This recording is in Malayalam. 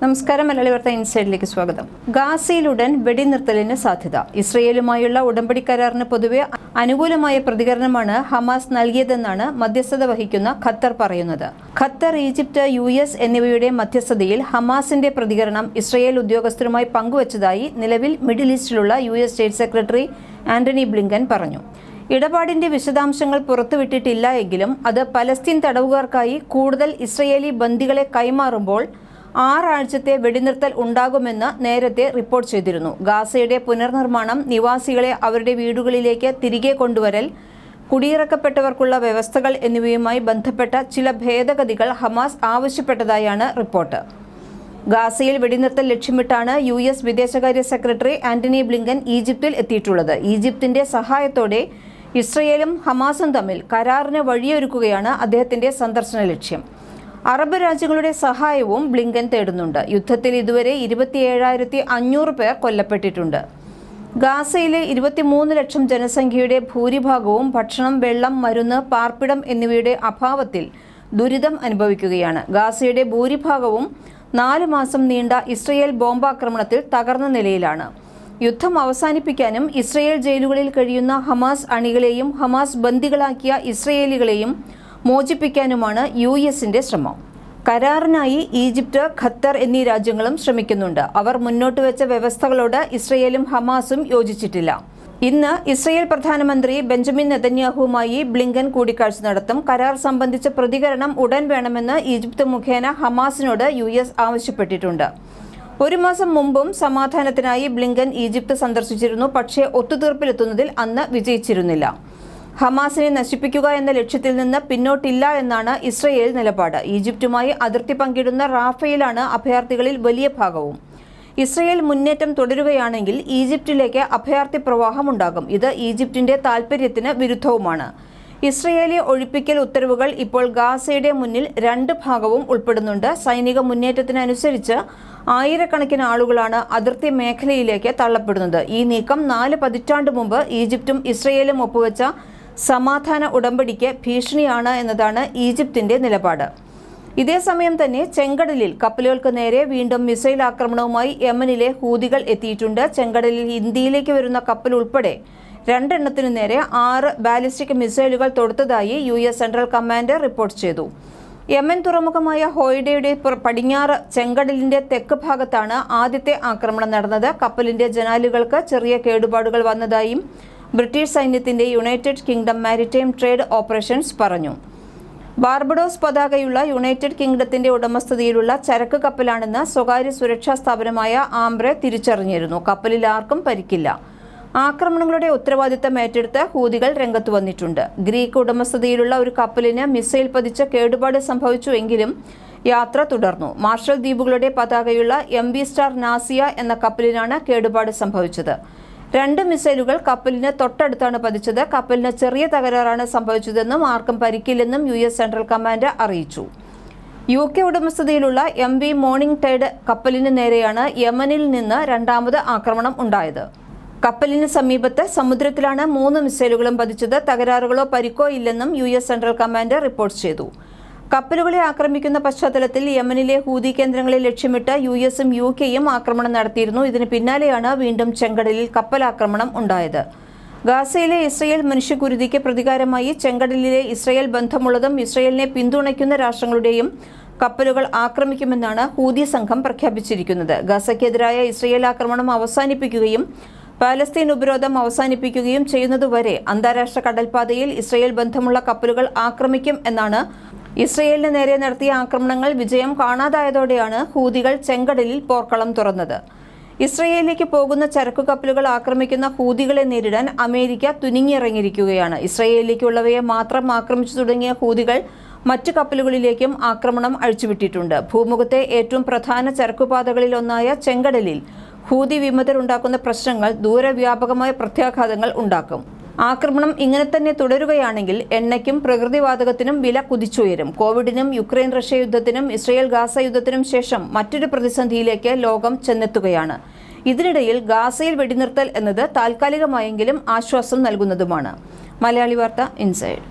നമസ്കാരം മലയാളി വാർത്ത ഇൻസൈഡിലേക്ക് സ്വാഗതം. ഗാസയിലുടൻ വെടിനിർത്തലിന് സാധ്യത. ഇസ്രയേലുമായുള്ള ഉടമ്പടി കരാറിന് പൊതുവെ അനുകൂലമായ പ്രതികരണമാണ് ഹമാസ് നൽകിയതെന്നാണ് മധ്യസ്ഥത വഹിക്കുന്ന ഖത്തർ പറയുന്നത്. ഖത്തർ ഈജിപ്ത് യു എസ് എന്നിവയുടെ മധ്യസ്ഥതയിൽ ഹമാസിന്റെ പ്രതികരണം ഇസ്രയേൽ ഉദ്യോഗസ്ഥരുമായി പങ്കുവച്ചതായി നിലവിൽ middle ഈസ്റ്റിലുള്ള U S state secretary Antony Blinken പറഞ്ഞു. ഇടപാടിന്റെ വിശദാംശങ്ങൾ പുറത്തുവിട്ടിട്ടില്ല എങ്കിലും അത് പലസ്തീൻ തടവുകാർക്കായി കൂടുതൽ ഇസ്രയേലി ബന്ദികളെ കൈമാറുമ്പോൾ ആറാഴ്ചത്തെ വെടിനിർത്തൽ ഉണ്ടാകുമെന്ന് നേരത്തെ റിപ്പോർട്ട് ചെയ്തിരുന്നു. ഗാസയുടെ പുനർനിർമ്മാണം നിവാസികളെ അവരുടെ വീടുകളിലേക്ക് തിരികെ കൊണ്ടുവരൽ കുടിയിറക്കപ്പെട്ടവർക്കുള്ള വ്യവസ്ഥകൾ എന്നിവയുമായി ബന്ധപ്പെട്ട ചില ഭേദഗതികൾ ഹമാസ് ആവശ്യപ്പെട്ടതായാണ് റിപ്പോർട്ട്. ഗാസയിൽ വെടിനിർത്തൽ ലക്ഷ്യമിട്ടാണ് യു എസ് വിദേശകാര്യ സെക്രട്ടറി ആന്റണി ബ്ലിങ്കൻ ഈജിപ്തിൽ എത്തിയിട്ടുള്ളത്. ഈജിപ്തിന്റെ സഹായത്തോടെ ഇസ്രയേലും ഹമാസും തമ്മിൽ കരാറിന് വഴിയൊരുക്കുകയാണ് അദ്ദേഹത്തിന്റെ സന്ദർശന ലക്ഷ്യം. അറബ് രാജ്യങ്ങളുടെ സഹായവും ബ്ലിങ്കൻ തേടുന്നുണ്ട്. യുദ്ധത്തിൽ ഇതുവരെ ഇരുപത്തിയേഴായിരത്തി അഞ്ഞൂറ് പേർ കൊല്ലപ്പെട്ടിട്ടുണ്ട്. ഗാസയിലെ ഇരുപത്തിമൂന്ന് ലക്ഷം ജനസംഖ്യയുടെ ഭൂരിഭാഗവും ഭക്ഷണം വെള്ളം മരുന്ന് പാർപ്പിടം എന്നിവയുടെ അഭാവത്തിൽ ദുരിതം അനുഭവിക്കുകയാണ്. ഗാസയുടെ ഭൂരിഭാഗവും നാല് മാസം നീണ്ട ഇസ്രയേൽ ബോംബാക്രമണത്തിൽ തകർന്ന നിലയിലാണ്. യുദ്ധം അവസാനിപ്പിക്കാനും ഇസ്രയേൽ ജയിലുകളിൽ കഴിയുന്ന ഹമാസ് അണികളെയും ഹമാസ് ബന്ദികളാക്കിയ ഇസ്രയേലികളെയും മോചിപ്പിക്കാനുമാണ് യു എസിന്റെ ശ്രമം. കരാറിനായി ഈജിപ്ത് ഖത്തർ എന്നീ രാജ്യങ്ങളും ശ്രമിക്കുന്നുണ്ട്. അവർ മുന്നോട്ട് വെച്ച വ്യവസ്ഥകളോട് ഇസ്രയേലും ഹമാസും യോജിച്ചിട്ടില്ല. ഇന്ന് ഇസ്രയേൽ പ്രധാനമന്ത്രി ബെഞ്ചമിൻ നെതന്യാഹുവുമായി ബ്ലിങ്കൻ കൂടിക്കാഴ്ച നടത്തും. കരാർ സംബന്ധിച്ച പ്രതികരണം ഉടൻ വേണമെന്ന് ഈജിപ്ത് മുഖേന ഹമാസിനോട് യു ആവശ്യപ്പെട്ടിട്ടുണ്ട്. ഒരു മാസം മുമ്പും സമാധാനത്തിനായി ബ്ലിങ്കൻ ഈജിപ്ത് സന്ദർശിച്ചിരുന്നു. പക്ഷേ ഒത്തുതീർപ്പിലെത്തുന്നതിൽ അന്ന് വിജയിച്ചിരുന്നില്ല. ഹമാസിനെ നശിപ്പിക്കുക എന്ന ലക്ഷ്യത്തിൽ നിന്ന് പിന്നോട്ടില്ല എന്നാണ് ഇസ്രയേൽ നിലപാട്. ഈജിപ്തുമായി അതിർത്തി പങ്കിടുന്ന റാഫയിലാണ് അഭയാർത്ഥികളിൽ വലിയ ഭാഗവും. ഇസ്രയേൽ മുന്നേറ്റം തുടരുകയാണെങ്കിൽ ഈജിപ്തിലേക്ക് അഭയാർത്ഥി പ്രവാഹം ഉണ്ടാകും. ഇത് ഈജിപ്തിന്റെ താൽപര്യത്തിന് വിരുദ്ധവുമാണ്. ഇസ്രയേലി ഒഴിപ്പിക്കൽ ഉത്തരവുകൾ ഇപ്പോൾ ഗാസയുടെ മുന്നിൽ രണ്ട് ഭാഗവും ഉൾപ്പെടുന്നുണ്ട്. സൈനിക മുന്നേറ്റത്തിനനുസരിച്ച് ആയിരക്കണക്കിന് ആളുകളാണ് അതിർത്തി മേഖലയിലേക്ക് തള്ളപ്പെടുന്നത്. ഈ നീക്കം നാല് പതിറ്റാണ്ട് മുമ്പ് ഈജിപ്തും ഇസ്രയേലും ഒപ്പുവെച്ച സമാധാന ഉടമ്പടിക്ക് ഭീഷണിയാണ് എന്നതാണ് ഈജിപ്തിന്റെ നിലപാട്. ഇതേസമയം തന്നെ ചെങ്കടലിൽ കപ്പലുകൾക്ക് നേരെ വീണ്ടും മിസൈൽ ആക്രമണവുമായി യമനിലെ ഹൂതികൾ എത്തിയിട്ടുണ്ട്. ചെങ്കടലിൽ ഇന്ത്യയിലേക്ക് വരുന്ന കപ്പൽ ഉൾപ്പെടെ രണ്ടെണ്ണത്തിനു നേരെ ആറ് ബാലിസ്റ്റിക് മിസൈലുകൾ തൊടുത്തതായി U S central commander report ചെയ്തു. യമൻ തുറമുഖമായ ഹോയിഡയുടെ പടിഞ്ഞാറ് ചെങ്കടലിന്റെ തെക്ക് ഭാഗത്താണ് ആദ്യത്തെ ആക്രമണം നടന്നത്. കപ്പലിന്റെ ജനാലുകൾക്ക് ചെറിയ കേടുപാടുകൾ വന്നതായും ബ്രിട്ടീഷ് സൈന്യത്തിന്റെ United Kingdom Maritime Trade Operations പറഞ്ഞു. ബാർബഡോസ് പതാകയുള്ള യുണൈറ്റഡ് കിങ്ഡത്തിന്റെ ഉടമസ്ഥതയിലുള്ള ചരക്ക് കപ്പലാണെന്ന് സ്വകാര്യ സുരക്ഷാ സ്ഥാപനമായ ആംബ്രെ തിരിച്ചറിഞ്ഞിരുന്നു. കപ്പലിൽ ആർക്കും പരിക്കില്ല. ആക്രമണങ്ങളുടെ ഉത്തരവാദിത്തം ഏറ്റെടുത്ത് ഹൂതികൾ രംഗത്ത് വന്നിട്ടുണ്ട്. ഗ്രീക്ക് ഉടമസ്ഥതയിലുള്ള ഒരു കപ്പലിന് മിസൈൽ പതിച്ച കേടുപാട് സംഭവിച്ചുവെങ്കിലും യാത്ര തുടർന്നു. മാർഷൽ ദ്വീപുകളുടെ പതാകയുള്ള എം വി സ്റ്റാർ നാസിയ എന്ന കപ്പലിനാണ് കേടുപാട് സംഭവിച്ചത്. രണ്ട് മിസൈലുകൾ കപ്പലിന് തൊട്ടടുത്താണ് പതിച്ചത്. കപ്പലിന് ചെറിയ തകരാറാണ് സംഭവിച്ചതെന്നും ആർക്കും പരിക്കില്ലെന്നും യു എസ് സെൻട്രൽ കമാൻഡ് അറിയിച്ചു. യു കെ ഉടമസ്ഥതയിലുള്ള എം വി മോർണിംഗ് ടൈഡ് കപ്പലിന് നേരെയാണ് യമനിൽ നിന്ന് രണ്ടാമത് ആക്രമണം ഉണ്ടായത്. കപ്പലിന് സമീപത്ത് സമുദ്രത്തിലാണ് മൂന്ന് മിസൈലുകളും പതിച്ചത്. തകരാറുകളോ പരിക്കോ ഇല്ലെന്നും U S central command report ചെയ്തു. കപ്പലുകളെ ആക്രമിക്കുന്ന പശ്ചാത്തലത്തിൽ യമനിലെ ഹൂതി കേന്ദ്രങ്ങളെ ലക്ഷ്യമിട്ട് യു എസും യു കെയും ആക്രമണം നടത്തിയിരുന്നു. ഇതിന് പിന്നാലെയാണ് വീണ്ടും ചെങ്കടലിൽ കപ്പലാക്രമണം ഉണ്ടായത്. ഗാസയിലെ ഇസ്രയേൽ മനുഷ്യകുരുതിക്ക് പ്രതികാരമായി ചെങ്കടലിലെ ഇസ്രയേൽ ബന്ധമുള്ളതും ഇസ്രയേലിനെ പിന്തുണയ്ക്കുന്ന രാഷ്ട്രങ്ങളുടെയും കപ്പലുകൾ ആക്രമിക്കുമെന്നാണ് ഹൂതി സംഘം പ്രഖ്യാപിച്ചിരിക്കുന്നത്. ഗസയ്ക്കെതിരായ ഇസ്രയേൽ ആക്രമണം അവസാനിപ്പിക്കുകയും പാലസ്തീൻ ഉപരോധം അവസാനിപ്പിക്കുകയും ചെയ്യുന്നതുവരെ അന്താരാഷ്ട്ര കടൽപാതയിൽ ഇസ്രയേൽ ബന്ധമുള്ള കപ്പലുകൾ ആക്രമിക്കും എന്നാണ് ഇസ്രയേലിന് നേരെ നടത്തിയ ആക്രമണങ്ങൾ വിജയം കാണാതായതോടെയാണ് ഹൂതികൾ ചെങ്കടലിൽ പോർക്കളം തുറന്നത്. ഇസ്രയേലിലേക്ക് പോകുന്ന ചരക്കു കപ്പലുകൾ ആക്രമിക്കുന്ന ഹൂതികളെ നേരിടാൻ അമേരിക്ക തുനിങ്ങിയിറങ്ങിയിരിക്കുകയാണ് ഇസ്രയേലിലേക്കുള്ളവയെ മാത്രം ആക്രമിച്ചു തുടങ്ങിയ ഹൂതികൾ മറ്റു കപ്പലുകളിലേക്കും ആക്രമണം അഴിച്ചുവിട്ടിട്ടുണ്ട്. ഭൂമുഖത്തെ ഏറ്റവും പ്രധാന ചരക്കുപാതകളിൽ ഒന്നായ ചെങ്കടലിൽ ഹൂതി വിമതരുണ്ടാക്കുന്ന പ്രശ്നങ്ങൾ ദൂരവ്യാപകമായ പ്രത്യാഘാതങ്ങൾ ഉണ്ടാക്കും. ആക്രമണം ഇങ്ങനെ തന്നെ തുടരുകയാണെങ്കിൽ എണ്ണയ്ക്കും പ്രകൃതിവാതകത്തിനും വില കുതിച്ചുയരും. കോവിഡിനും യുക്രൈൻ റഷ്യ യുദ്ധത്തിനും ഇസ്രയേൽ ഗാസ യുദ്ധത്തിനും ശേഷം മറ്റൊരു പ്രതിസന്ധിയിലേക്ക് ലോകം ചെന്നെത്തുകയാണ്. ഇതിനിടയിൽ ഗാസയിൽ വെടിനിർത്തൽ എന്നത് താൽക്കാലികമായെങ്കിലും ആശ്വാസം നൽകുന്നതുമാണ്. മലയാളി വാർത്ത ഇൻസൈഡ്.